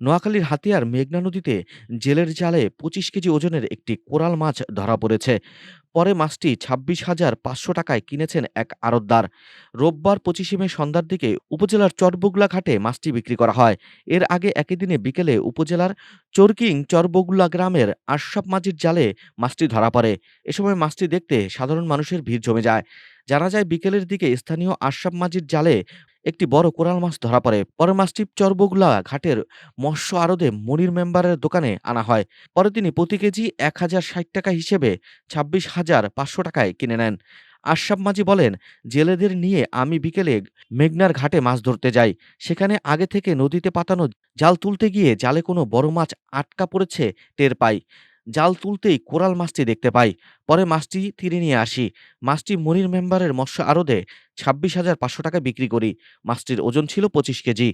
নোয়াখালীর হাতিয়ার মেঘনা নদীতে জেলের জালে পঁচিশ কেজি ওজনের একটি কোরাল মাছ ধরা পড়েছে। পরে মাছটি ছাব্বিশ হাজার পাঁচশো টাকায় কিনেছেন এক আড়তদার। রোববার পঁচিশে মে সন্ধ্যার দিকে উপজেলার চরবগুলা ঘাটে মাছটি বিক্রি করা হয়। এর আগে একই দিনে বিকেলে উপজেলার চরকিং চরবগুলা গ্রামের আশরাফ মাঝির জালে মাছটি ধরা পড়ে। এ সময় মাছটি দেখতে সাধারণ মানুষের ভিড় জমে যায়। জানা যায় বিকেলের দিকে স্থানীয় আশরাফ মাঝির জালে একটি বড় কোরাল মাছ ধরা পড়ে। পরে মাছটি চরবগুলা ঘাটের মৎস্য আড়তে মনির মেম্বারের দোকানে আনা হয়। পরে তিনি প্রতি কেজি এক হাজার ষাট টাকা হিসেবে ছাব্বিশ হাজার পাঁচশো টাকায় কিনে নেন। আশরাফ মাঝি বলেন, জেলেদের নিয়ে আমি বিকেলে মেঘনার ঘাটে মাছ ধরতে যাই। সেখানে আগে থেকে নদীতে পাতানো জাল তুলতে গিয়ে জালে কোনো বড় মাছ আটকা পড়েছে টের পাই। জাল তুলতেই কোরাল মাছটি দেখতে পাই। পরে মাছটি তীরে নিয়ে আসি। মাছটি মনির মেম্বারের মৎস্য আরদে ছাব্বিশ হাজার পাঁচশো টাকা বিক্রি করি। মাছটির ওজন ছিল পঁচিশ কেজি।